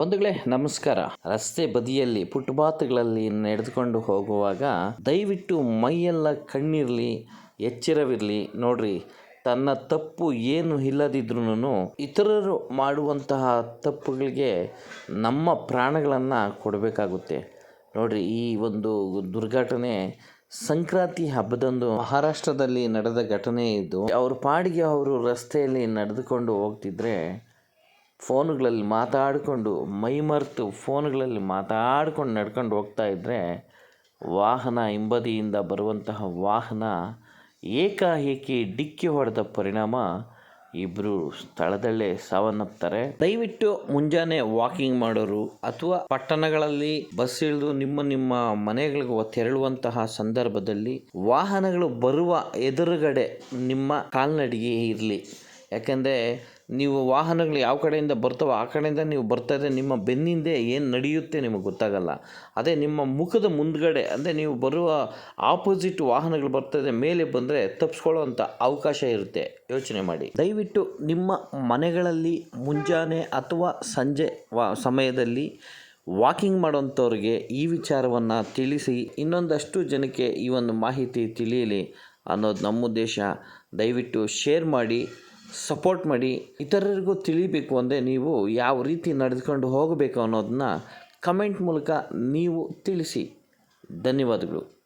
ಬಂಧುಗಳೇ, ನಮಸ್ಕಾರ. ರಸ್ತೆ ಬದಿಯಲ್ಲಿ ಫುಟ್ಪಾತ್ಗಳಲ್ಲಿ ನಡೆದುಕೊಂಡು ಹೋಗುವಾಗ ದಯವಿಟ್ಟು ಮೈಯೆಲ್ಲ ಕಣ್ಣಿರಲಿ, ಎಚ್ಚರವಿರಲಿ. ನೋಡ್ರಿ, ತನ್ನ ತಪ್ಪು ಏನು ಇಲ್ಲದಿದ್ರೂ ಇತರರು ಮಾಡುವಂತಹ ತಪ್ಪುಗಳಿಗೆ ನಮ್ಮ ಪ್ರಾಣಗಳನ್ನು ಕೊಡಬೇಕಾಗುತ್ತೆ. ನೋಡ್ರಿ, ಈ ಒಂದು ದುರ್ಘಟನೆ, ಸಂಕ್ರಾಂತಿ ಹಬ್ಬದಂದು ಮಹಾರಾಷ್ಟ್ರದಲ್ಲಿ ನಡೆದ ಘಟನೆ ಇದು. ಅವ್ರ ಪಾಡಿಗೆ ಅವರು ರಸ್ತೆಯಲ್ಲಿ ನಡೆದುಕೊಂಡು ಹೋಗ್ತಿದ್ರೆ ಫೋನುಗಳಲ್ಲಿ ಮಾತಾಡಿಕೊಂಡು ಮೈಮರೆತು ಫೋನುಗಳಲ್ಲಿ ಮಾತಾಡ್ಕೊಂಡು ನಡ್ಕೊಂಡು ಹೋಗ್ತಾ ಇದ್ದರೆ ವಾಹನ ಹಿಂಬದಿಯಿಂದ ಬರುವಂತಹ ವಾಹನ ಏಕಾಏಕಿ ಡಿಕ್ಕಿ ಹೊಡೆದ ಪರಿಣಾಮ ಇಬ್ಬರು ಸ್ಥಳದಲ್ಲೇ ಸಾವನ್ನಪ್ತಾರೆ. ದಯವಿಟ್ಟು ಮುಂಜಾನೆ ವಾಕಿಂಗ್ ಮಾಡೋರು ಅಥವಾ ಪಟ್ಟಣಗಳಲ್ಲಿ ಬಸ್ ಇಳಿದು ನಿಮ್ಮ ನಿಮ್ಮ ಮನೆಗಳಿಗೆ ತೆರಳುವಂತಹ ಸಂದರ್ಭದಲ್ಲಿ ವಾಹನಗಳು ಬರುವ ಎದುರುಗಡೆ ನಿಮ್ಮ ಕಾಲ್ನಡಿಗೆ ಇರಲಿ. ಯಾಕೆಂದರೆ ನೀವು ವಾಹನಗಳು ಯಾವ ಕಡೆಯಿಂದ ಬರ್ತವೋ ಆ ಕಡೆಯಿಂದ ನೀವು ಬರ್ತಾ ಇದ್ದರೆ ನಿಮ್ಮ ಬೆನ್ನಿಂದೆ ಏನು ನಡೆಯುತ್ತೆ ನಿಮಗೆ ಗೊತ್ತಾಗಲ್ಲ. ಅದೇ ನಿಮ್ಮ ಮುಖದ ಮುಂದ್ಗಡೆ, ಅಂದರೆ ನೀವು ಬರುವ ಆಪೋಸಿಟ್ ವಾಹನಗಳು ಬರ್ತದೆ ಮೇಲೆ ಬಂದರೆ ತಪ್ಪಿಸ್ಕೊಳ್ಳೋವಂಥ ಅವಕಾಶ ಇರುತ್ತೆ. ಯೋಚನೆ ಮಾಡಿ. ದಯವಿಟ್ಟು ನಿಮ್ಮ ಮನೆಗಳಲ್ಲಿ ಮುಂಜಾನೆ ಅಥವಾ ಸಂಜೆ ವಾ, ಸಮಯದಲ್ಲಿ ವಾಕಿಂಗ್ ಮಾಡೋಂಥವ್ರಿಗೆ ಈ ವಿಚಾರವನ್ನು ತಿಳಿಸಿ, ಇನ್ನೊಂದಷ್ಟು ಜನಕ್ಕೆ ಈ ಒಂದು ಮಾಹಿತಿ ತಿಳಿಯಲಿ ಅನ್ನೋದು ನಮ್ಮ ಉದ್ದೇಶ. ದಯವಿಟ್ಟು ಶೇರ್ ಮಾಡಿ. ಸಪೋರ್ಟ್ ಮಾಡಿ ಇತರರಿಗೂ ತಿಳಿಬೇಕು ಅಂದರೆ ನೀವು ಯಾವ ರೀತಿ ನಡೆದುಕೊಂಡು ಹೋಗಬೇಕು ಅನ್ನೋದನ್ನ ಕಮೆಂಟ್ ಮೂಲಕ ನೀವು ತಿಳಿಸಿ. ಧನ್ಯವಾದಗಳು.